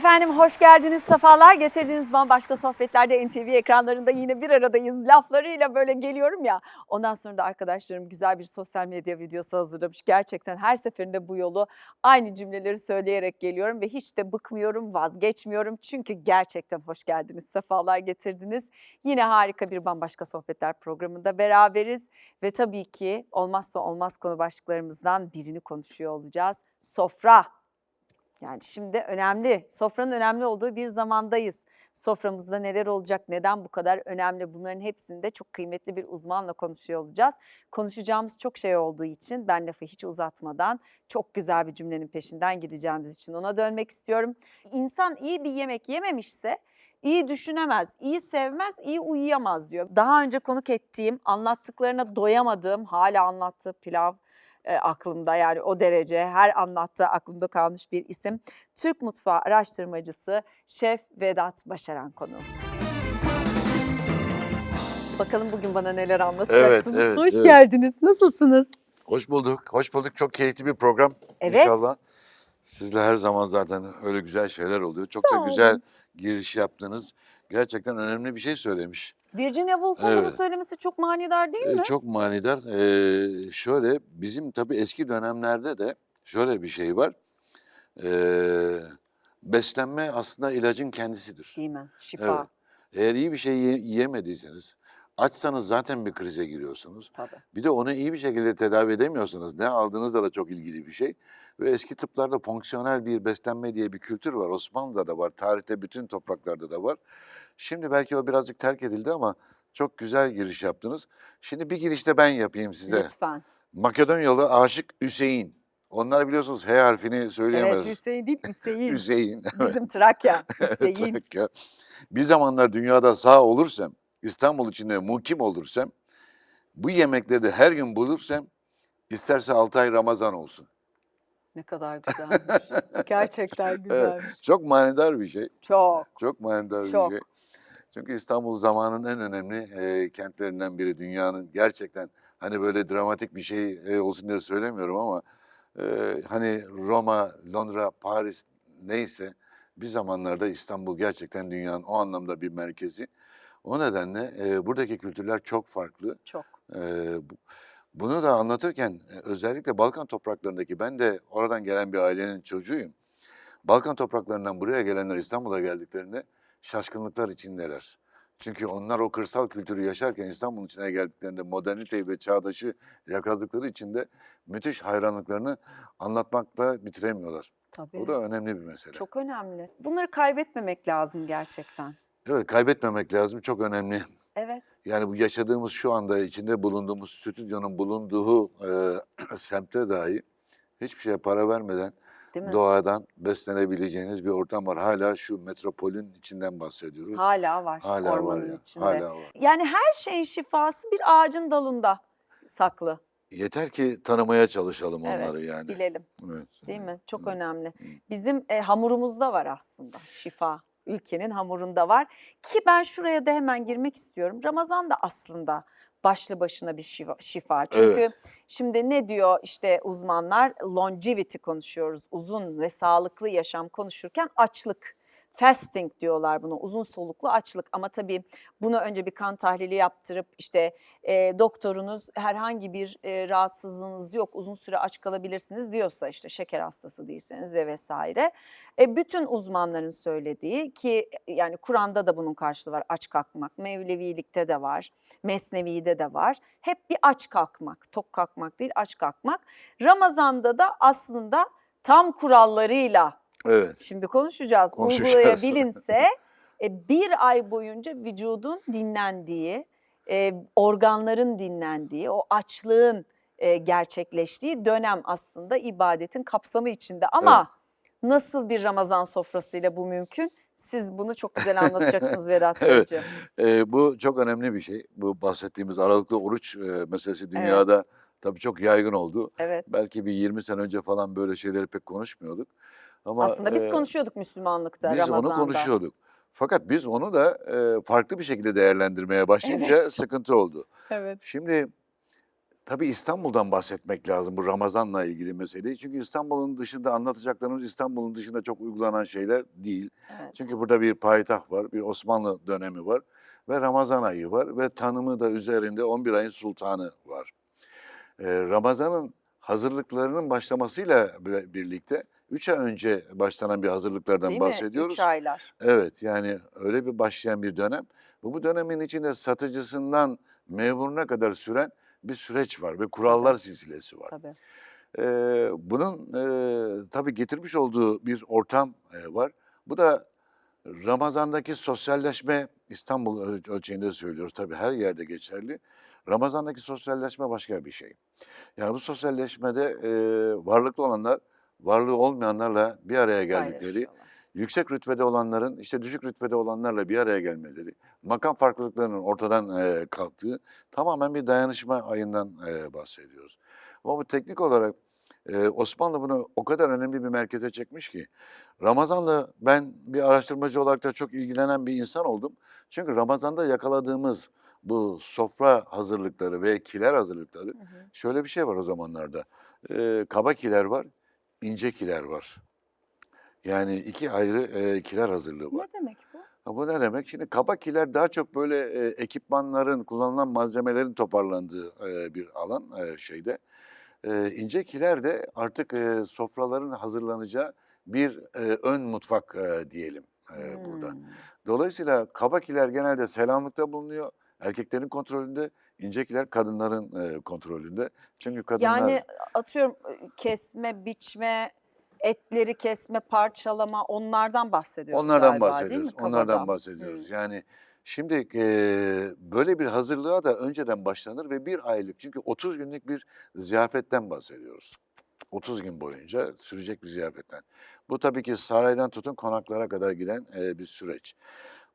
Efendim hoş geldiniz, sefalar getirdiniz bambaşka sohbetlerde NTV ekranlarında yine bir aradayız. Laflarıyla böyle geliyorum ya. Ondan sonra da arkadaşlarım güzel bir sosyal medya videosu hazırlamış. Gerçekten her seferinde bu yolu aynı cümleleri söyleyerek geliyorum ve hiç de bıkmıyorum, vazgeçmiyorum. Çünkü gerçekten hoş geldiniz, sefalar getirdiniz. Yine harika bir bambaşka sohbetler programında beraberiz ve tabii ki olmazsa olmaz konu başlıklarımızdan birini konuşuyor olacağız. Sofra. Yani şimdi önemli, sofranın önemli olduğu bir zamandayız. Soframızda neler olacak, neden bu kadar önemli bunların hepsinde çok kıymetli bir uzmanla konuşuyor olacağız. Konuşacağımız çok şey olduğu için ben lafı hiç uzatmadan çok güzel bir cümlenin peşinden gideceğimiz için ona dönmek istiyorum. İnsan iyi bir yemek yememişse iyi düşünemez, iyi sevmez, iyi uyuyamaz diyor. Daha önce konuk ettiğim, anlattıklarına doyamadığım, hala anlattığı pilav, e, aklımda yani o derece her anlattığı aklımda kalmış bir isim. Türk mutfağı araştırmacısı Şef Vedat Başaran konuğum. Bakalım bugün bana neler anlatacaksınız. evet, Hoş evet. geldiniz. Nasılsınız? Hoş bulduk. Hoş bulduk. Çok keyifli bir program. Evet. İnşallah. Sizle her zaman zaten öyle güzel şeyler oluyor. Çok Sağ da olun. güzel giriş yaptınız. Gerçekten önemli bir şey söylemiş. Virginia Woolf'un bunu Evet. söylemesi çok manidar değil Ee, mi? çok manidar. Ee, şöyle bizim tabii eski dönemlerde de şöyle bir şey var. Ee, beslenme aslında ilacın kendisidir. Değil mi? Şifa. Evet. Eğer iyi bir şey ye- yiyemediyseniz, açsanız zaten bir krize giriyorsunuz. Tabii. Bir de onu iyi bir şekilde tedavi edemiyorsanız ne aldığınızla da çok ilgili bir şey. Ve eski tıplarda fonksiyonel bir beslenme diye bir kültür var. Osmanlı'da da var, tarihte bütün topraklarda da var. Şimdi belki o birazcık terk edildi ama çok güzel giriş yaptınız. Şimdi bir girişte ben yapayım size. Lütfen. Makedonyalı Aşık Hüseyin. Onlar biliyorsunuz H harfini söyleyemez. Evet Hüseyin değil Hüseyin. Hüseyin. Bizim Trakya. Hüseyin. Trakya. Bir zamanlar dünyada sağ olursam, İstanbul içinde mukim olursam, bu yemekleri de her gün bulursam, isterse 6 ay Ramazan olsun. ne kadar güzelmiş. Gerçekten güzelmiş. Çok manidar bir şey. Çok. Çok manidar Çok. bir şey. Çünkü İstanbul zamanın en önemli e, kentlerinden biri. Dünyanın gerçekten hani böyle dramatik bir şey e, olsun diye söylemiyorum ama e, hani Roma, Londra, Paris neyse bir zamanlarda İstanbul gerçekten dünyanın o anlamda bir merkezi. O nedenle e, buradaki kültürler çok farklı. Çok. Ee, bu- bunu da anlatırken e, özellikle Balkan topraklarındaki ben de oradan gelen bir ailenin çocuğuyum. Balkan topraklarından buraya gelenler İstanbul'a geldiklerinde şaşkınlıklar içindeler. Çünkü onlar o kırsal kültürü yaşarken İstanbul'un içine geldiklerinde moderniteyi ve çağdaşı yakaladıkları için de müthiş hayranlıklarını anlatmakla bitiremiyorlar. Tabii. O da önemli bir mesele. Çok önemli. Bunları kaybetmemek lazım gerçekten. Evet kaybetmemek lazım çok önemli. Evet. Yani bu yaşadığımız şu anda içinde bulunduğumuz stüdyonun bulunduğu e, semte dahi hiçbir şeye para vermeden doğadan beslenebileceğiniz bir ortam var. Hala şu metropolün içinden bahsediyoruz. Hala var Hala var ya. içinde. Hala var. Yani her şeyin şifası bir ağacın dalında saklı. Yeter ki tanımaya çalışalım Evet, onları yani. bilelim. Evet. Değil mi? Çok Hı. önemli. Bizim e, hamurumuzda var aslında şifa. Ülkenin hamurunda var. Ki ben şuraya da hemen girmek istiyorum. Ramazan da aslında başlı başına bir şifa. şifa. Çünkü Evet. şimdi ne diyor işte uzmanlar? Longevity konuşuyoruz. Uzun ve sağlıklı yaşam konuşurken açlık. Fasting diyorlar buna uzun soluklu açlık ama tabii bunu önce bir kan tahlili yaptırıp işte e, doktorunuz herhangi bir e, rahatsızlığınız yok uzun süre aç kalabilirsiniz diyorsa işte şeker hastası değilseniz ve vesaire. E, bütün uzmanların söylediği ki e, yani Kur'an'da da bunun karşılığı var aç kalkmak, Mevlevilikte de var, Mesnevi'de de var. Hep bir aç kalkmak, tok kalkmak değil aç kalkmak. Ramazan'da da aslında tam kurallarıyla Evet. Şimdi konuşacağız. Konuşacağız. Uygulayabilinse e, bir ay boyunca vücudun dinlendiği, e, organların dinlendiği, o açlığın e, gerçekleştiği dönem aslında ibadetin kapsamı içinde. Ama nasıl bir Ramazan sofrasıyla bu mümkün? Siz bunu çok güzel anlatacaksınız Vedat Evet. Ee, bu çok önemli bir şey. Bu bahsettiğimiz aralıklı oruç e, meselesi dünyada tabii çok yaygın oldu. Evet. Belki bir 20 sene önce falan böyle şeyleri pek konuşmuyorduk. Ama Aslında biz e, konuşuyorduk Müslümanlıkta Biz Ramazan'da. onu konuşuyorduk. Fakat biz onu da e, farklı bir şekilde değerlendirmeye başlayınca Evet. sıkıntı oldu. Evet. Şimdi Tabii İstanbul'dan bahsetmek lazım bu Ramazan'la ilgili meseleyi. Çünkü İstanbul'un dışında anlatacaklarımız İstanbul'un dışında çok uygulanan şeyler değil. Evet. Çünkü burada bir payitaht var, bir Osmanlı dönemi var ve Ramazan ayı var ve tanımı da üzerinde 11 ayın sultanı var. Ee, Ramazan'ın hazırlıklarının başlamasıyla bi- birlikte 3 ay önce başlanan bir hazırlıklardan Değil bahsediyoruz. mi? Üç aylar. Evet yani öyle bir başlayan bir dönem. Bu, bu dönemin içinde satıcısından memuruna kadar süren bir süreç var ve kurallar silsilesi var. Tabii. Ee, bunun e, tabii getirmiş olduğu bir ortam e, var. Bu da Ramazan'daki sosyalleşme İstanbul öl- ölçeğinde söylüyoruz tabii her yerde geçerli. Ramazan'daki sosyalleşme başka bir şey. Yani bu sosyalleşmede e, varlıklı olanlar varlığı olmayanlarla bir araya geldikleri, yüksek rütbede olanların işte düşük rütbede olanlarla bir araya gelmeleri, makam farklılıklarının ortadan e, kalktığı tamamen bir dayanışma ayından e, bahsediyoruz. Ama bu teknik olarak e, Osmanlı bunu o kadar önemli bir merkeze çekmiş ki Ramazan'la ben bir araştırmacı olarak da çok ilgilenen bir insan oldum. Çünkü Ramazan'da yakaladığımız bu sofra hazırlıkları ve kiler hazırlıkları Hı hı. şöyle bir şey var o zamanlarda. E, kaba kiler var, ince kiler var. Yani iki ayrı e, kiler hazırlığı var. Ne demek bu? Ha, bu ne demek? Şimdi kaba kiler daha çok böyle e, ekipmanların, kullanılan malzemelerin toparlandığı e, bir alan e, şeyde. E, ince kiler de artık e, sofraların hazırlanacağı bir e, ön mutfak e, diyelim e, burada. Hmm. Dolayısıyla kaba kiler genelde selamlıkta bulunuyor. Erkeklerin kontrolünde, ince kiler kadınların e, kontrolünde. Çünkü kadınlar... Yani atıyorum kesme, biçme, etleri kesme, parçalama onlardan bahsediyoruz Onlardan galiba, bahsediyoruz. Onlardan bahsediyoruz. Hı. Yani şimdi eee, böyle bir hazırlığa da önceden başlanır ve bir aylık çünkü 30 günlük bir ziyafetten bahsediyoruz. 30 gün boyunca sürecek bir ziyafetten. Bu tabii ki saraydan tutun konaklara kadar giden eee, bir süreç.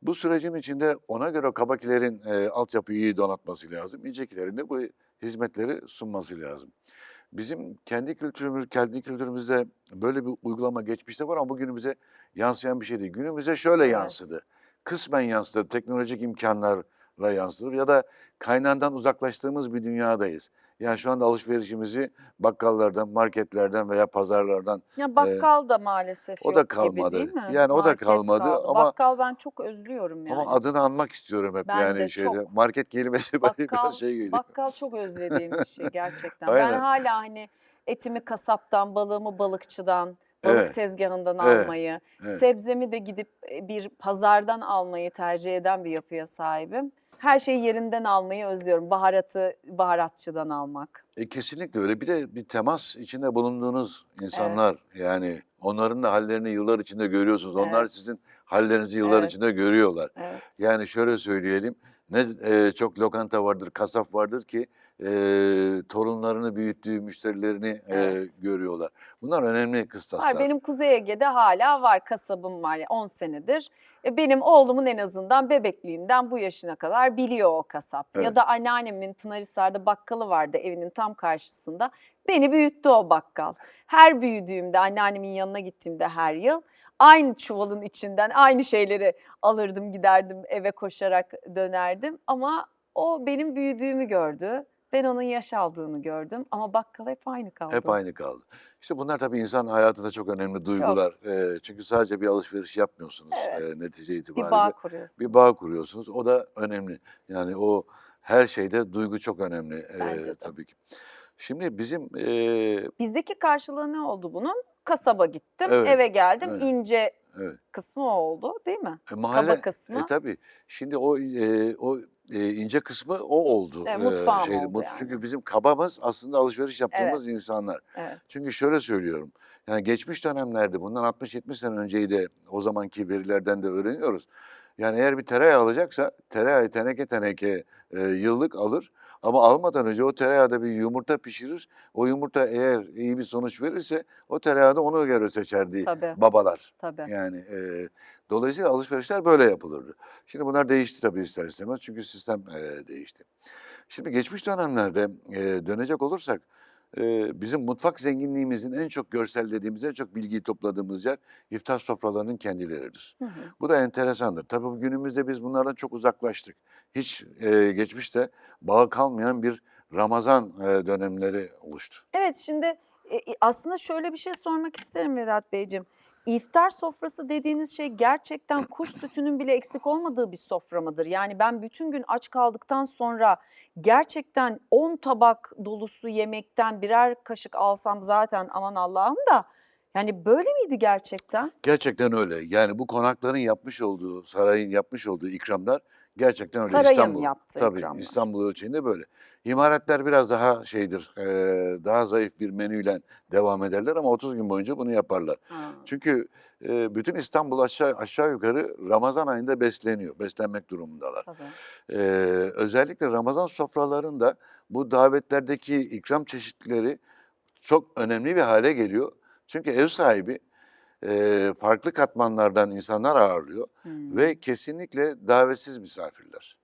Bu sürecin içinde ona göre kabakilerin eee altyapıyı iyi donatması lazım. İncekilerin de bu hizmetleri sunması lazım. Bizim kendi kültürümüz, kendi kültürümüzde böyle bir uygulama geçmişte var ama bugünümüze yansıyan bir şey değil. Günümüze şöyle Evet. yansıdı. Kısmen yansıdı. Teknolojik imkanlarla yansıdır ya da kaynağından uzaklaştığımız bir dünyadayız. Yani şu anda alışverişimizi bakkallardan, marketlerden veya pazarlardan Ya bakkal da maalesef o da kalmadı. gibi değil mi? Yani o da Market kalmadı kaldı. ama- Bakkal ben çok özlüyorum yani. ama adını anmak istiyorum hep Ben yani de şeyde. çok. Market kelimesi Bakkal, şey geliyor. bakkal çok özlediğim bir şey gerçekten. Ben hala hani etimi kasaptan, balığımı balıkçıdan, balık Evet. tezgahından Evet. almayı, Evet. sebzemi de gidip e, bir pazardan almayı tercih eden bir yapıya sahibim. Her şeyi yerinden almayı özlüyorum. Baharatı baharatçıdan almak. E, kesinlikle öyle. Bir de bir temas içinde bulunduğunuz insanlar yani onların da hallerini yıllar içinde görüyorsunuz. Onlar Evet. sizin hallerinizi yıllar Evet. içinde görüyorlar. Evet. Yani şöyle söyleyelim. Ne e, çok lokanta vardır, kasap vardır ki e, torunlarını büyüttüğü müşterilerini e, Evet. görüyorlar. Bunlar önemli kıstaslar. Var, benim Kuzey Ege'de hala var kasabım var yani 10 senedir. E, Benim oğlumun en azından bebekliğinden bu yaşına kadar biliyor o kasap. Evet. Ya da anneannemin Pınarhisar'da bakkalı vardı evinin tam karşısında. Beni büyüttü o bakkal. Her büyüdüğümde anneannemin yanına gittiğimde her yıl aynı çuvalın içinden aynı şeyleri alırdım giderdim eve koşarak dönerdim. Ama o benim büyüdüğümü gördü. Ben onun yaş aldığını gördüm ama bakkal hep aynı kaldı. Hep aynı kaldı. İşte bunlar tabii insan hayatında çok önemli duygular. E, çünkü sadece bir alışveriş yapmıyorsunuz Evet. e, netice Bir itibariyle. bağ kuruyorsun. bir bağ kuruyorsunuz. O da önemli. Yani o her şeyde duygu çok önemli e, Bence tabii ki. Şimdi bizim e, Bizdeki karşılığı ne oldu bunun? Kasaba gittim, Evet, eve geldim. evet. ince evet, kısmı oldu değil mi? e, mahalle Kaba kısmı. e, tabii. Şimdi o e, o e, ince kısmı o oldu. Evet, mutfağım şeydi. oldu yani. Çünkü bizim kabamız aslında alışveriş yaptığımız insanlar. Evet. Çünkü şöyle söylüyorum. Yani geçmiş dönemlerde bundan 60-70 sene önceyi de o zamanki verilerden de öğreniyoruz. Yani eğer bir tereyağı alacaksa tereyağı teneke teneke e, yıllık alır. Ama almadan önce o tereyağda bir yumurta pişirir. O yumurta eğer iyi bir sonuç verirse o tereyağı da ona göre seçerdi Tabii. babalar. Tabii. Yani e, dolayısıyla alışverişler böyle yapılırdı. Şimdi bunlar değişti tabii ister istemez çünkü sistem e, değişti. Şimdi geçmiş dönemlerde e, dönecek olursak e, bizim mutfak zenginliğimizin en çok görsellediğimiz, en çok bilgiyi topladığımız yer iftar sofralarının kendileridir. Hı hı. Bu da enteresandır. Tabii günümüzde biz bunlardan çok uzaklaştık. Hiç e, geçmişte bağı kalmayan bir Ramazan e, dönemleri oluştu. Evet şimdi e, aslında şöyle bir şey sormak isterim Vedat Beyciğim. İftar sofrası dediğiniz şey gerçekten kuş sütünün bile eksik olmadığı bir sofra mıdır? Yani ben bütün gün aç kaldıktan sonra gerçekten 10 tabak dolusu yemekten birer kaşık alsam zaten aman Allah'ım da yani böyle miydi gerçekten? Gerçekten öyle. Yani bu konakların yapmış olduğu, sarayın yapmış olduğu ikramlar gerçekten öyle. Sarayın İstanbul, yaptığı tabii, ikramlar. İstanbul ölçeğinde böyle. İmaretler biraz daha şeydir, e, daha zayıf bir menüyle devam ederler ama 30 gün boyunca bunu yaparlar. Ha. Çünkü e, bütün İstanbul aşağı aşağı yukarı Ramazan ayında besleniyor, beslenmek durumundalar. Tabii. Ee, özellikle Ramazan sofralarında bu davetlerdeki ikram çeşitleri çok önemli bir hale geliyor. Çünkü ev sahibi e, farklı katmanlardan insanlar ağırlıyor Hmm. ve kesinlikle davetsiz misafirler.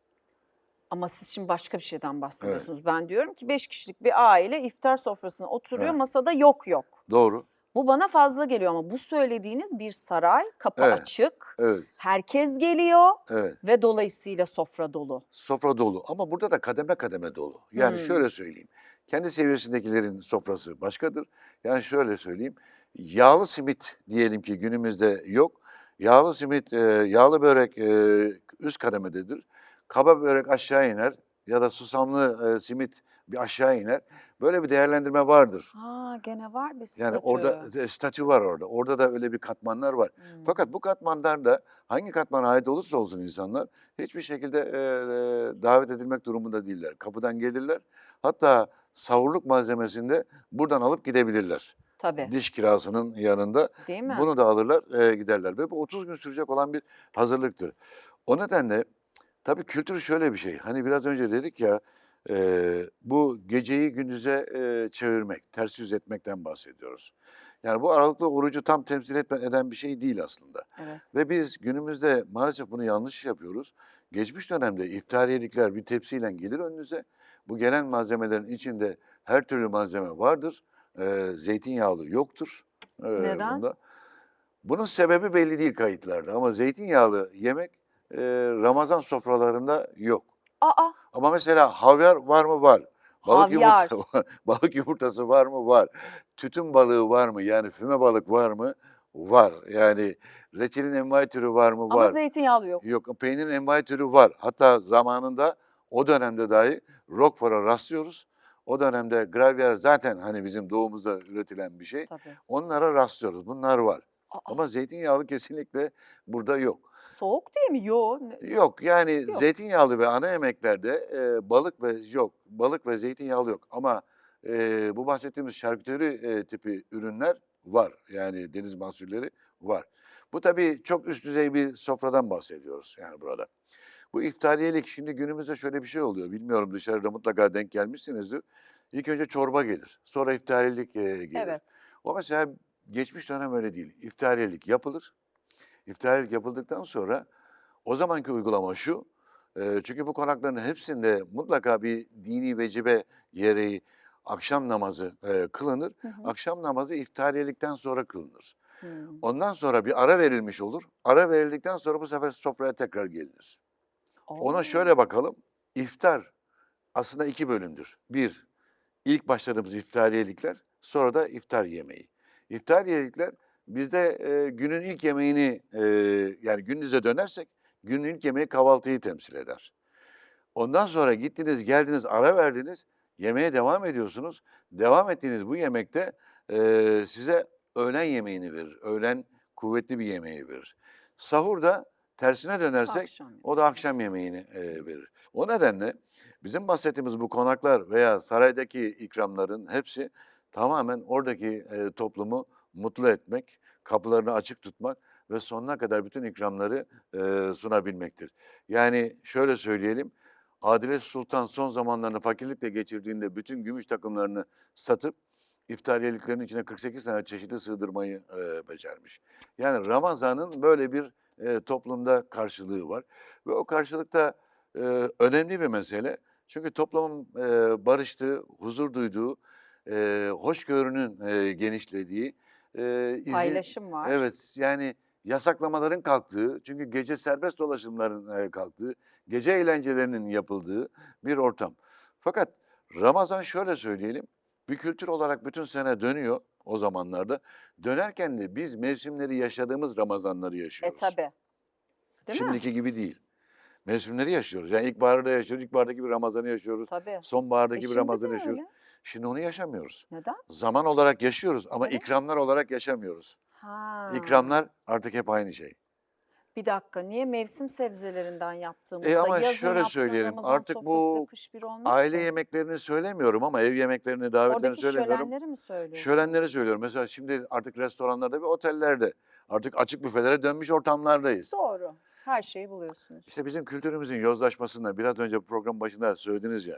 Ama siz şimdi başka bir şeyden bahsediyorsunuz. Ben diyorum ki 5 kişilik bir aile iftar sofrasına oturuyor Evet. masada yok yok. Doğru. Bu bana fazla geliyor ama bu söylediğiniz bir saray, kapı Evet. açık, Evet, herkes geliyor evet. ve dolayısıyla sofra dolu. Sofra dolu ama burada da kademe kademe dolu. Yani Hmm. şöyle söyleyeyim. Kendi seviyesindekilerin sofrası başkadır. Yani şöyle söyleyeyim. Yağlı simit diyelim ki günümüzde yok. Yağlı simit, e, yağlı börek e, üst kademededir. Kaba börek aşağı iner ya da susamlı e, simit bir aşağı iner. Böyle bir değerlendirme vardır. Ha gene var bir statü. Yani orada e, statü var orada. Orada da öyle bir katmanlar var. Hmm. Fakat bu katmanlarda hangi katmana ait olursa olsun insanlar hiçbir şekilde e, e, davet edilmek durumunda değiller. Kapıdan gelirler. Hatta savurluk malzemesinde buradan alıp gidebilirler. Tabii Diş kirasının yanında değil mi? bunu da alırlar e, giderler. Ve bu 30 gün sürecek olan bir hazırlıktır. O nedenle tabii kültür şöyle bir şey. Hani biraz önce dedik ya e, bu geceyi gündüze e, çevirmek, ters yüz etmekten bahsediyoruz. Yani bu aralıklı orucu tam temsil etme, eden bir şey değil aslında. Evet. Ve biz günümüzde maalesef bunu yanlış yapıyoruz. Geçmiş dönemde iftariyelikler bir tepsiyle gelir önünüze. Bu gelen malzemelerin içinde her türlü malzeme vardır. Ee, zeytinyağlı yoktur. ee, Neden? Bunda. Bunun sebebi belli değil kayıtlarda ama zeytinyağlı yemek e, Ramazan sofralarında yok. Aa Ama mesela havyar var mı? Var. Balık Havyar. yumurta var. Balık yumurtası var mı? Var. Tütün balığı var mı? Yani füme balık var mı? Var. Yani reçelin envai türü var mı? ama Var. zeytinyağlı yok. Yok peynirin envai türü var. Hatta zamanında o dönemde dahi Roquefort'a rastlıyoruz. O dönemde gravyer zaten hani bizim doğumuzda üretilen bir şey. Tabii. Onlara rastlıyoruz. Bunlar var. Aa, Ama zeytinyağlı kesinlikle burada yok. soğuk diye mi? Yok. Yok yani Yok. zeytinyağlı ve ana yemeklerde e, balık ve yok balık ve zeytinyağlı yok ama e, bu bahsettiğimiz şarküteri e, tipi ürünler var yani deniz mahsulleri var. Bu tabii çok üst düzey bir sofradan bahsediyoruz yani burada. Bu iftariyelik şimdi günümüzde şöyle bir şey oluyor bilmiyorum dışarıda mutlaka denk gelmişsinizdir. İlk önce çorba gelir sonra iftariyelik e, gelir. Evet. O mesela geçmiş dönem öyle değil. İftariyelik yapılır. İftariyelik yapıldıktan sonra o zamanki uygulama şu. e, çünkü bu konakların hepsinde mutlaka bir dini vecibe gereği akşam namazı e, kılınır. Hı hı. Akşam namazı iftariyelikten sonra kılınır. Hmm. Ondan sonra bir ara verilmiş olur. Ara verildikten sonra bu sefer sofraya tekrar gelinir. Ona şöyle bakalım. İftar aslında iki bölümdür. Bir, ilk başladığımız iftariyelikler, sonra da iftar yemeği. İftariyelikler bizde e, günün ilk yemeğini, e, yani gündüze dönersek günün ilk yemeği kahvaltıyı temsil eder. Ondan sonra gittiniz, geldiniz, ara verdiniz, yemeğe devam ediyorsunuz. Devam ettiğiniz bu yemekte e, size öğlen yemeğini verir. Öğlen kuvvetli bir yemeği verir. Sahurda tersine dönersek Akşam. o da akşam yemeğini e, verir. O nedenle bizim bahsettiğimiz bu konaklar veya saraydaki ikramların hepsi tamamen oradaki e, toplumu mutlu etmek, kapılarını açık tutmak ve sonuna kadar bütün ikramları e, sunabilmektir. Yani şöyle söyleyelim, Adile Sultan son zamanlarını fakirlikle geçirdiğinde bütün gümüş takımlarını satıp iftariyeliklerin içine 48 tane çeşidi sığdırmayı e, becermiş. Yani Ramazan'ın böyle bir e, toplumda karşılığı var. Ve o karşılıkta e, önemli bir mesele. Çünkü toplumun e, barıştığı, huzur duyduğu, e, hoşgörünün e, genişlediği, e, izin- Paylaşım var. Evet yani yasaklamaların kalktığı, çünkü gece serbest dolaşımların e, kalktığı, gece eğlencelerinin yapıldığı bir ortam. Fakat Ramazan şöyle söyleyelim. Bir kültür olarak bütün sene dönüyor o zamanlarda. Dönerken de biz mevsimleri yaşadığımız Ramazanları E yaşıyoruz. tabi. Değil mi? Şimdiki gibi değil. Mevsimleri yaşıyoruz. Yani ilkbaharda yaşıyoruz. İlkbahardaki bir Ramazan'ı yaşıyoruz. Tabii. Sonbahardaki E bir şimdi de Ramazan'ı yaşıyoruz. öyle. Şimdi onu yaşamıyoruz. Neden? Zaman olarak yaşıyoruz ama Evet. ikramlar olarak yaşamıyoruz. Ha. İkramlar artık hep aynı şey. Bir dakika niye mevsim sebzelerinden yaptığımızda E ama yazın şöyle söyleyelim, artık sofrası bu kış bir olmaz Aile ki. yemeklerini söylemiyorum ama ev yemeklerini, davetlerini Oradaki söylemiyorum. şölenleri mi söylüyorsun? Şölenleri söylüyorum. Mesela şimdi artık restoranlarda ve otellerde artık açık büfelere dönmüş ortamlardayız. Doğru. Her şeyi buluyorsunuz. İşte bizim kültürümüzün yozlaşmasında biraz önce program başında söylediniz ya.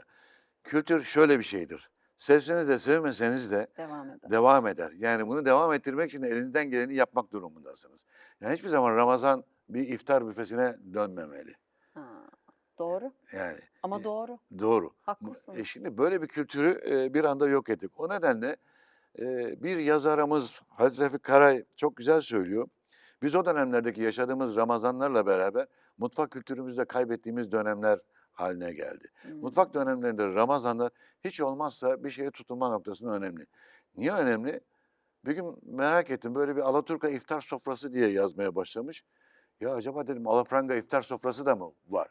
Kültür şöyle bir şeydir. Sevseniz de sevmeseniz de Devam edelim. devam eder. Yani bunu devam ettirmek için elinizden geleni yapmak durumundasınız. Yani hiçbir zaman Ramazan bir iftar büfesine dönmemeli. Ha, doğru. Yani Ama e, doğru. doğru. Haklısın. E şimdi böyle bir kültürü e, bir anda yok ettik. O nedenle e, bir yazarımız Halit Refik Karay çok güzel söylüyor. Biz o dönemlerdeki yaşadığımız Ramazanlarla beraber mutfak kültürümüzde kaybettiğimiz dönemler haline geldi. Hmm. Mutfak dönemlerinde Ramazanlar hiç olmazsa bir şeye tutunma noktasında önemli. Niye önemli? Bir gün merak ettim böyle bir Alaturka iftar sofrası diye yazmaya başlamış. Ya acaba dedim Alafranga iftar sofrası da mı var?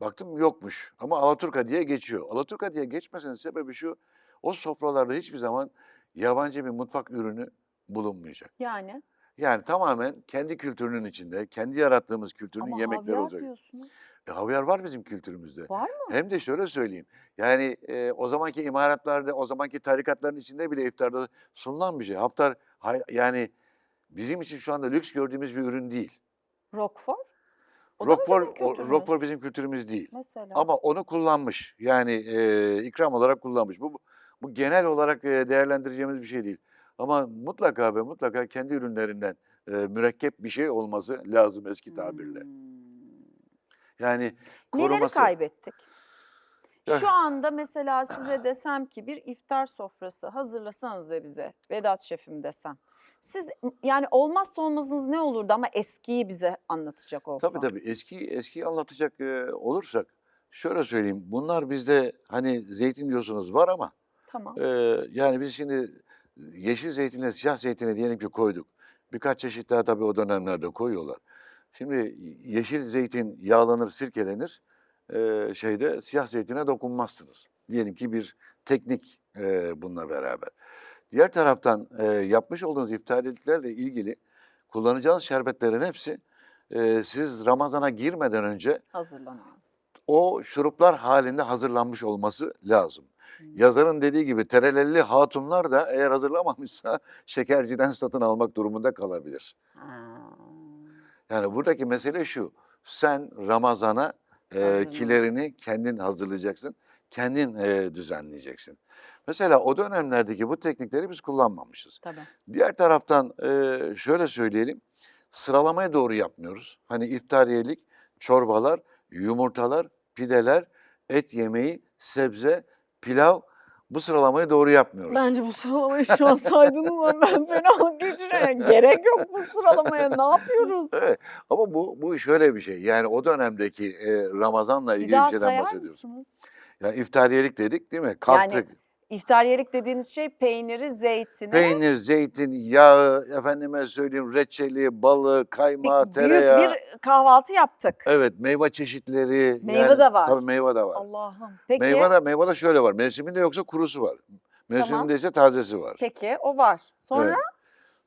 Baktım yokmuş ama Alaturka diye geçiyor. Alaturka diye geçmesinin sebebi şu. O sofralarda hiçbir zaman yabancı bir mutfak ürünü bulunmayacak. Yani Yani tamamen kendi kültürünün içinde, kendi yarattığımız kültürün ama yemekleri olacak. diyorsunuz. E, havyar var bizim kültürümüzde. Var mı? Hem de şöyle söyleyeyim. Yani e, o zamanki imaratlarda, o zamanki tarikatların içinde bile iftarda sunulan bir şey. Haftar hay- yani bizim için şu anda lüks gördüğümüz bir ürün değil. Roquefort? O Roquefort, bizim kültürümüz? Roquefort bizim kültürümüz değil. Mesela. Ama onu kullanmış. Yani e, ikram olarak kullanmış. Bu bu genel olarak e, değerlendireceğimiz bir şey değil. Ama mutlaka ve mutlaka kendi ürünlerinden e, mürekkep bir şey olması lazım eski tabirle. Hmm. Yani Neleri koruması. kaybettik? Ya- Şu anda mesela size desem ki bir iftar sofrası hazırlasanız da bize Vedat şefim desem. Siz yani olmazsa olmazınız ne olurdu ama eskiyi bize anlatacak olsam. Tabii tabii eski eskiyi anlatacak e, olursak şöyle söyleyeyim. Bunlar bizde hani zeytin diyorsunuz var ama Tamam. e, yani biz şimdi yeşil zeytinle siyah zeytini diyelim ki koyduk. Birkaç çeşit daha tabii o dönemlerde koyuyorlar. Şimdi yeşil zeytin yağlanır, sirkelenir. E, şeyde siyah zeytine dokunmazsınız. Diyelim ki bir teknik e, bununla beraber. Diğer taraftan e, yapmış olduğunuz iftariyeliklerle ilgili kullanacağınız şerbetlerin hepsi e, siz Ramazan'a girmeden önce Hazırlanıyor. o şuruplar halinde hazırlanmış olması lazım. Hmm. Yazarın dediği gibi terelelli hatunlar da eğer hazırlamamışsa şekerciden satın almak durumunda kalabilir. Ha. Yani buradaki mesele şu. Sen Ramazan'a e, kilerini kendin hazırlayacaksın. Kendin e, düzenleyeceksin. Mesela o dönemlerdeki bu teknikleri biz kullanmamışız. Tabii. Diğer taraftan e, şöyle söyleyelim. Sıralamaya doğru yapmıyoruz. Hani iftariyelik, çorbalar, yumurtalar, pideler, et yemeği, sebze, pilav bu sıralamayı doğru yapmıyoruz. Bence bu sıralamayı şu an saydınız ama ben fena geçiriyorum. Gerek yok bu sıralamaya. Ne yapıyoruz? Evet ama bu bu şöyle bir şey. Yani o dönemdeki e, Ramazan'la Bir ilgili daha bir şeyden bahsediyoruz. mısınız? Yani iftariyelik dedik değil mi? Kalktık. İftariyelik dediğiniz şey peyniri, zeytini. Peynir, zeytin, yağı, efendime söyleyeyim reçeli, balı, bir- kaymağı, büyük tereyağı. bir kahvaltı yaptık. Evet meyve çeşitleri. Meyve yani, de var. Tabii meyve de var. Allah'ım. Peki, Meyve de, meyve de şöyle var. Mevsiminde yoksa kurusu var. Mevsiminde ise tazesi var. peki o var. Sonra Evet.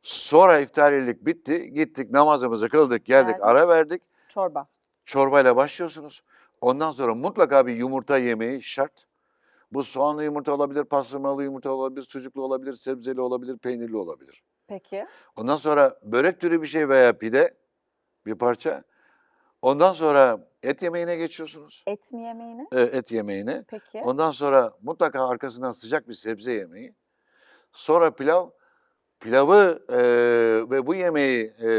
Sonra iftariyelik bitti. Gittik namazımızı kıldık geldik Geldik. ara verdik. çorba. Çorbayla başlıyorsunuz. Ondan sonra mutlaka bir yumurta yemeği şart. Bu soğanlı yumurta olabilir, pastırmalı yumurta olabilir, sucuklu olabilir, sebzeli olabilir, peynirli olabilir. Peki. Ondan sonra börek türü bir şey veya pide bir parça. Ondan sonra et yemeğine geçiyorsunuz. Et mi yemeğini? E, Et yemeğine. Peki. Ondan sonra mutlaka arkasından sıcak bir sebze yemeği. Sonra pilav. Pilavı e, ve bu yemeği e,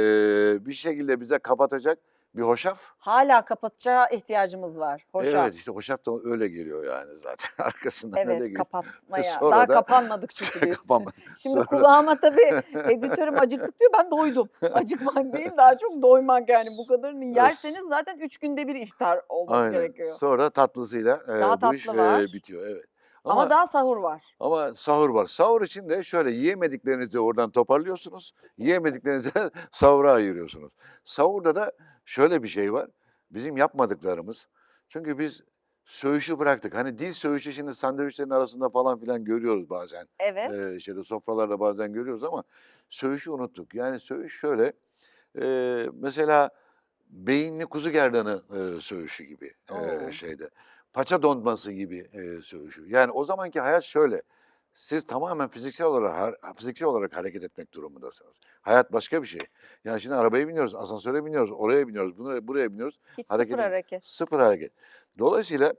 bir şekilde bize kapatacak bir hoşaf. Hala kapatacağı ihtiyacımız var. Hoşaf. Evet işte hoşaf da öyle geliyor yani zaten arkasından öyle Evet geliyor. kapatmaya. Sonra Daha da- kapanmadık çünkü biz. Şimdi Sonra- kulağıma tabii editörüm acıktık diyor ben doydum. Acıkmak değil daha çok doymak yani bu kadarını yerseniz zaten üç günde bir iftar olması Aynen. gerekiyor. Sonra tatlısıyla e, Daha bu iş tatlı e, var. bitiyor. Evet. Ama, daha sahur var. Ama sahur var. Sahur için de şöyle yiyemediklerinizi oradan toparlıyorsunuz. Yiyemediklerinizi sahura ayırıyorsunuz. Sahurda da şöyle bir şey var. Bizim yapmadıklarımız. Çünkü biz söğüşü bıraktık. Hani dil söğüşü şimdi sandviçlerin arasında falan filan görüyoruz bazen. Evet. Ee, şeyde sofralarda bazen görüyoruz ama söğüşü unuttuk. Yani söğüş şöyle. e, mesela beyinli kuzu gerdanı e, söğüşü gibi e, şeyde. Paça dondması gibi e, söğüşü. Yani o zamanki hayat şöyle. Siz tamamen fiziksel olarak fiziksel olarak hareket etmek durumundasınız. Hayat başka bir şey. Yani şimdi arabaya biniyoruz, asansöre biniyoruz, oraya biniyoruz, buraya, buraya biniyoruz. Hiç hareketin- sıfır hareket. Sıfır hareket. Dolayısıyla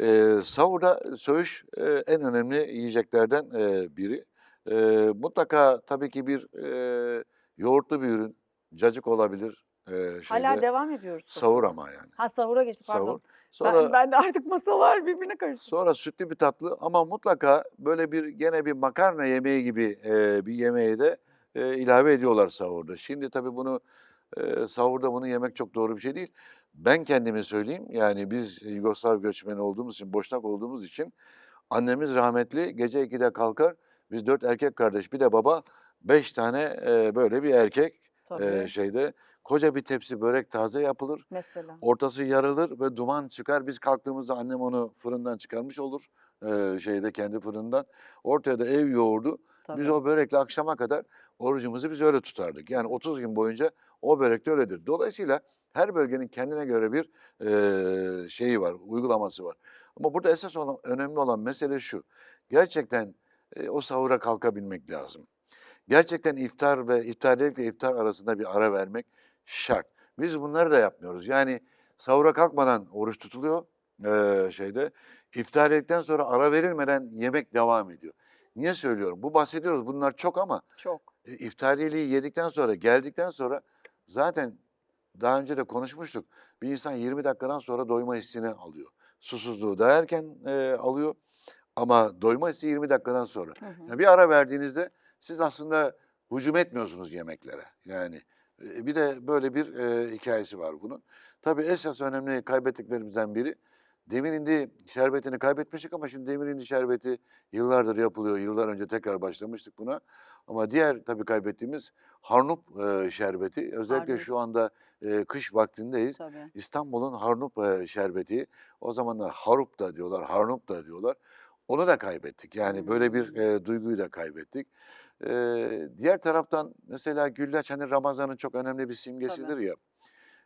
e, sahurda söğüş e, en önemli yiyeceklerden e, biri. E, mutlaka tabii ki bir e, yoğurtlu bir ürün, cacık olabilir. E, şeyde, Hala devam ediyoruz. Sahur ama yani. Ha sahura geçti pardon. Sahur. Ben, Sonra ben de artık masalar birbirine karıştı. sonra sütlü bir tatlı ama mutlaka böyle bir gene bir makarna yemeği gibi e, bir yemeği de e, ilave ediyorlar sahurda. Şimdi tabii bunu e, sahurda bunu yemek çok doğru bir şey değil. Ben kendimi söyleyeyim yani biz Yugoslav göçmeni olduğumuz için, Boşnak olduğumuz için annemiz rahmetli gece 2'de kalkar. Biz dört erkek kardeş bir de baba beş tane e, böyle bir erkek Tabii. e, şeyde koca bir tepsi börek taze yapılır. Mesela. Ortası yarılır ve duman çıkar. Biz kalktığımızda annem onu fırından çıkarmış olur. e, şeyde kendi fırından. Ortaya da ev yoğurdu. Tabii. Biz o börekle akşama kadar orucumuzu biz öyle tutardık. Yani 30 gün boyunca o börek de öyledir. Dolayısıyla her bölgenin kendine göre bir e, şeyi var, uygulaması var. Ama burada esas olan, önemli olan mesele şu. Gerçekten e, o sahura kalkabilmek lazım. Gerçekten iftar ve iftariyelikle iftar arasında bir ara vermek şart. Biz bunları da yapmıyoruz. Yani sahura kalkmadan oruç tutuluyor e, şeyde. İftariyelikten sonra ara verilmeden yemek devam ediyor. Niye söylüyorum? Bu bahsediyoruz bunlar çok ama Çok. e, iftariyeliği yedikten sonra geldikten sonra zaten daha önce de konuşmuştuk. Bir insan 20 dakikadan sonra doyma hissini alıyor. Susuzluğu da erken e, alıyor ama doyma hissi 20 dakikadan sonra. Hı hı. Yani bir ara verdiğinizde siz aslında hücum etmiyorsunuz yemeklere. Yani bir de böyle bir e, hikayesi var bunun. Tabii esas önemli kaybettiklerimizden biri demir indi şerbetini kaybetmiştik ama şimdi demir indi şerbeti yıllardır yapılıyor. Yıllar önce tekrar başlamıştık buna. Ama diğer tabii kaybettiğimiz harnup e, şerbeti özellikle Harnup. şu anda e, kış vaktindeyiz. İstanbul'un harnup e, şerbeti o zamanlar harup da diyorlar, harnup da diyorlar. Onu da kaybettik. Yani böyle bir e, duyguyu da kaybettik. E, diğer taraftan mesela güllaç hani Ramazan'ın çok önemli bir simgesidir ya.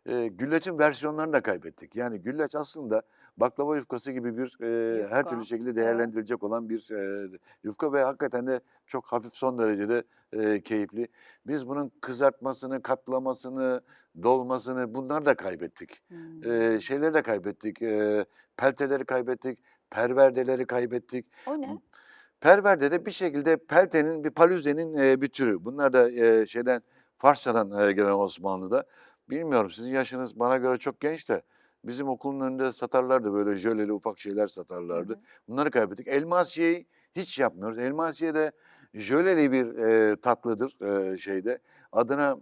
E, güllaçın versiyonlarını da kaybettik. Yani güllaç aslında baklava yufkası gibi bir e, her türlü şekilde değerlendirilecek olan bir e, yufka ve hakikaten de çok hafif son derecede e, keyifli. Biz bunun kızartmasını, katlamasını, dolmasını bunları da kaybettik. Hmm. E, şeyleri de kaybettik. E, pelteleri kaybettik. Perverdeleri kaybettik. O ne? Perverde de bir şekilde peltenin, bir palüzenin e, bir türü. Bunlar da e, şeyden Farsçadan e, gelen Osmanlı'da. Bilmiyorum sizin yaşınız bana göre çok genç de bizim okulun önünde satarlardı böyle jöleli ufak şeyler satarlardı. Hı. Bunları kaybettik. Elmasiyeyi hiç yapmıyoruz. Elmasiye de jöleli bir e, tatlıdır e, şeyde. Adına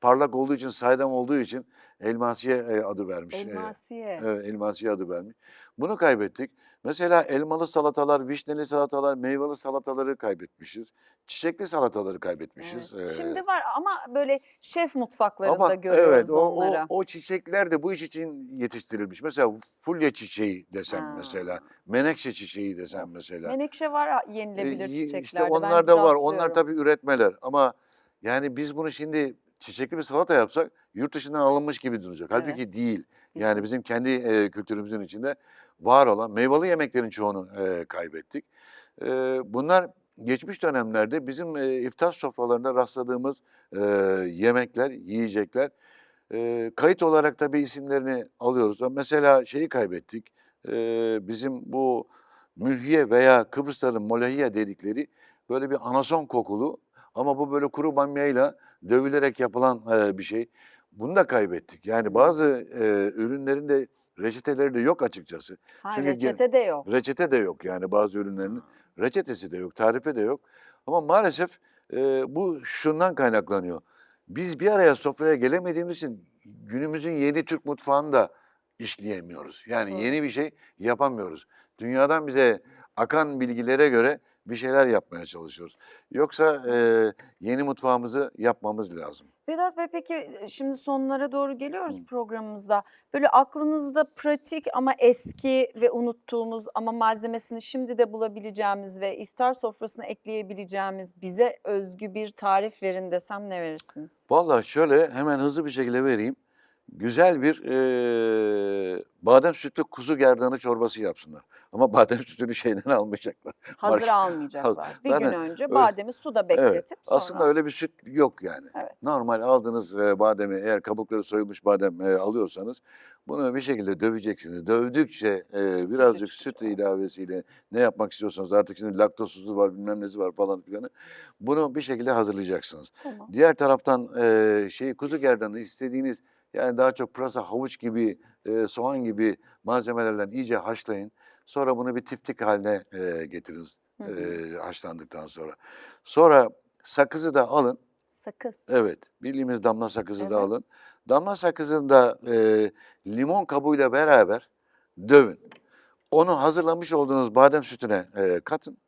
parlak olduğu için, saydam olduğu için Elmasiye e, adı vermiş. E, Elmasiye. Evet, elmasiye adı vermiş. Bunu kaybettik. Mesela elmalı salatalar, vişneli salatalar, meyveli salataları kaybetmişiz. Çiçekli salataları kaybetmişiz. Evet. Ee, Şimdi var ama böyle şef mutfaklarında ama görüyoruz evet o, o, onları. o çiçekler de bu iş için yetiştirilmiş. Mesela fulya çiçeği desem Ha. mesela, menekşe çiçeği desem mesela. Menekşe var yenilebilir Ee, çiçeklerde. İşte ben onlar da var. Onlar tabii üretmeler. Ama yani biz bunu şimdi çiçekli bir salata yapsak yurt dışından alınmış gibi duracak. Evet. Halbuki değil. Hı Yani bizim kendi e, kültürümüzün içinde var olan meyveli yemeklerin çoğunu e, kaybettik. E, bunlar geçmiş dönemlerde bizim e, iftar sofralarında rastladığımız e, yemekler, yiyecekler. E, kayıt olarak tabii isimlerini alıyoruz. Mesela şeyi kaybettik. E, bizim bu mülhiye veya Kıbrısların molahiye dedikleri böyle bir anason kokulu ama bu böyle kuru bamyayla dövülerek yapılan e, bir şey. Bunu da kaybettik. Yani bazı e, ürünlerin de reçeteleri de yok açıkçası. Ha, çünkü gen- reçete de yok. Reçete de yok yani bazı ürünlerin. Reçetesi de yok, tarifi de yok. Ama maalesef e, bu şundan kaynaklanıyor. Biz bir araya sofraya gelemediğimiz için günümüzün yeni Türk mutfağını da işleyemiyoruz. Yani Doğru. yeni bir şey yapamıyoruz. Dünyadan bize akan bilgilere göre bir şeyler yapmaya çalışıyoruz. Yoksa e, yeni mutfağımızı yapmamız lazım. Vedat Bey peki şimdi sonlara doğru geliyoruz programımızda. Böyle aklınızda pratik ama eski ve unuttuğumuz ama malzemesini şimdi de bulabileceğimiz ve iftar sofrasına ekleyebileceğimiz bize özgü bir tarif verin desem ne verirsiniz? Vallahi şöyle hemen hızlı bir şekilde vereyim. Güzel bir e, badem sütlü kuzu gerdanı çorbası yapsınlar. Ama badem sütünü şeyden almayacaklar. Hazır Market- almayacaklar. Bir Zaten gün önce öyle- bademi suda bekletip Evet. sonra. Aslında öyle bir süt yok yani. Evet. Normal aldığınız e, bademi eğer kabukları soyulmuş badem e, alıyorsanız bunu bir şekilde döveceksiniz. Dövdükçe e, birazcık süt ilavesiyle ne yapmak istiyorsanız artık şimdi laktozsuzlu var bilmem nesi var falan filanı. Bunu bir şekilde hazırlayacaksınız. Tamam. Diğer taraftan e, şey kuzu gerdanı istediğiniz yani daha çok pırasa, havuç gibi, e, soğan gibi malzemelerle iyice haşlayın. Sonra bunu bir tiftik haline e, getirin Hı hı. e, haşlandıktan sonra. Sonra sakızı da alın. Sakız. Evet, bildiğimiz damla sakızı da Evet. alın. Damla sakızını da e, limon kabuğuyla beraber dövün. Onu hazırlamış olduğunuz badem sütüne e, katın.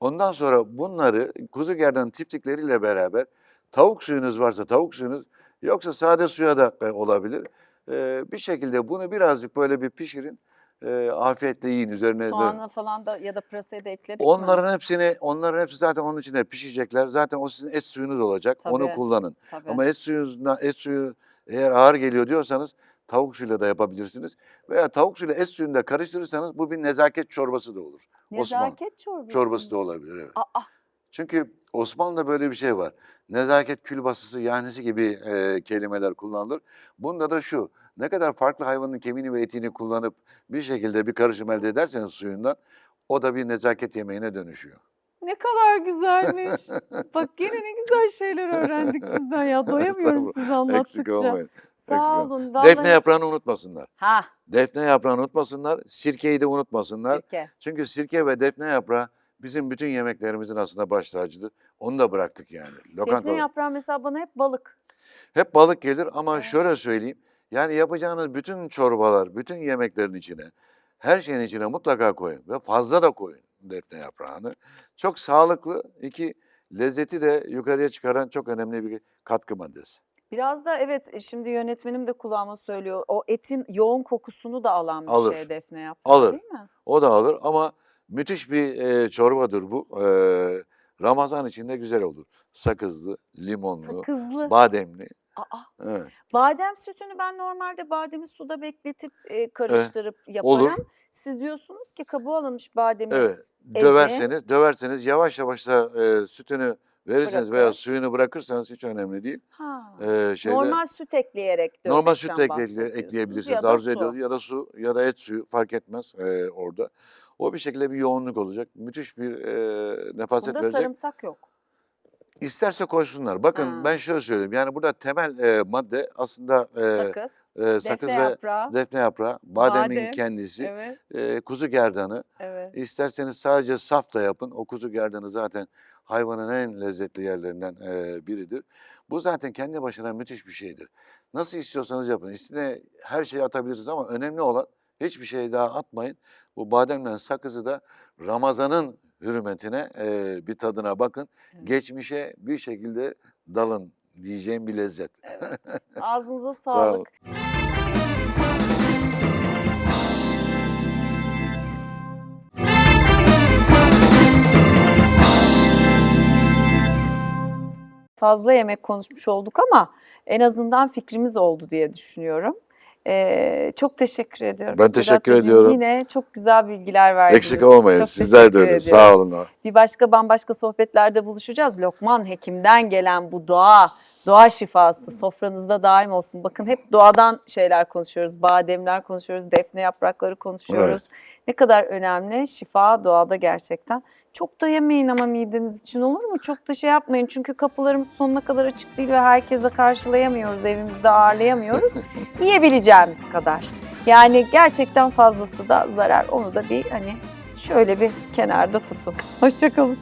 Ondan sonra bunları kuzu gerdanın tiftikleriyle beraber tavuk suyunuz varsa tavuk suyunuz yoksa sade suya da e, olabilir. E, bir şekilde bunu birazcık böyle bir pişirin. E, afiyetle yiyin üzerine. Soğanı falan da ya da pırasayı da ekledik mi? Onların hepsini, onların hepsi zaten onun içinde pişecekler. Zaten o sizin et suyunuz olacak. Onu Tabii. kullanın. Tabii. Ama et suyunuzdan et suyu eğer ağır geliyor diyorsanız tavuk suyuyla da yapabilirsiniz. Veya tavuk suyuyla et suyunu da karıştırırsanız bu bir nezaket çorbası da olur. Osman Nezaket çorbası. çorbası da olabilir evet. Aa, Çünkü Osmanlı'da böyle bir şey var. Nezaket külbasısı, yahnesi gibi e, kelimeler kullanılır. Bunda da şu, ne kadar farklı hayvanın kemiğini ve etini kullanıp bir şekilde bir karışım elde ederseniz suyundan, o da bir nezaket yemeğine dönüşüyor. ne kadar güzelmiş. Bak gene ne güzel şeyler öğrendik sizden ya. Doyamıyorum siz Eksik anlattıkça. olmayın. Sağ eksik olun. Defne vallahi- yaprağını unutmasınlar. Ha, Defne yaprağını unutmasınlar. Sirkeyi de unutmasınlar. sirke. Çünkü sirke ve defne yaprağı bizim bütün yemeklerimizin aslında baş tacıdır. Onu da bıraktık yani. Defne Lokantalar. yaprağı mesela bana hep balık. Hep balık gelir ama Evet. şöyle söyleyeyim. Yani yapacağınız bütün çorbalar, bütün yemeklerin içine, her şeyin içine mutlaka koyun. Ve fazla da koyun defne yaprağını. Çok sağlıklı, iki lezzeti de yukarıya çıkaran çok önemli bir katkı maddesi. Biraz da evet e, şimdi yönetmenim de kulağıma söylüyor. O etin yoğun kokusunu da alan bir Alır. şey defne yaprağı Alır. değil mi? O da alır ama müthiş bir e, çorbadır bu. E, Ramazan içinde güzel olur. Sakızlı, limonlu, Sakızlı. bademli. Aa, Evet. badem sütünü ben normalde bademi suda bekletip e, karıştırıp yaparım. olur. Siz diyorsunuz ki kabuğu alınmış bademi Evet. Eze. Döverseniz, döverseniz yavaş yavaş da e, sütünü verirseniz veya suyunu bırakırsanız hiç önemli değil. ha. E, şeyde, normal süt ekleyerek normal süt ekle- bahsediyorsunuz ekleyebilirsiniz. ya da Arzu su. ediyoruz ya da su ya da et suyu fark etmez e, orada. O bir şekilde bir yoğunluk olacak. Müthiş bir e, nefaset Bunda verecek. sarımsak yok. İsterse koysunlar. Bakın Ha. ben şöyle söyleyeyim. Yani burada temel e, madde aslında e, Sakız, e, sakız defne ve yaprağı. defne yaprağı, bademin Badem, kendisi, Evet, e, kuzu gerdanı. evet. İsterseniz sadece saf da yapın. O kuzu gerdanı zaten hayvanın en lezzetli yerlerinden e, biridir. Bu zaten kendi başına müthiş bir şeydir. Nasıl istiyorsanız yapın. İçine her şeyi atabilirsiniz ama önemli olan hiçbir şey daha atmayın. Bu bademle sakızı da Ramazan'ın hürmetine e, bir tadına bakın. Evet. Geçmişe bir şekilde dalın diyeceğim bir lezzet. Ağzınıza Sağ olun. sağlık. Fazla yemek konuşmuş olduk ama en azından fikrimiz oldu diye düşünüyorum. Ee, çok teşekkür ediyorum. Ben Vedat teşekkür Beyciğim, ediyorum. Yine çok güzel bilgiler verdiniz. Eksik olmayın. Çok Sizler de öyle. ediyorum. Sağ olun. Bir başka bambaşka sohbetlerde buluşacağız. Lokman Hekim'den gelen bu doğa, doğa şifası sofranızda daim olsun. Bakın hep doğadan şeyler konuşuyoruz. Bademler konuşuyoruz, defne yaprakları konuşuyoruz. Ne kadar önemli. Şifa doğada gerçekten. Çok da yemeyin ama mideniz için olur mu? Çok da şey yapmayın. Çünkü kapılarımız sonuna kadar açık değil ve herkese karşılayamıyoruz. Evimizde ağırlayamıyoruz. Yiyebileceğimiz kadar. Yani gerçekten fazlası da zarar. Onu da bir hani şöyle bir kenarda tutun. Hoşçakalın.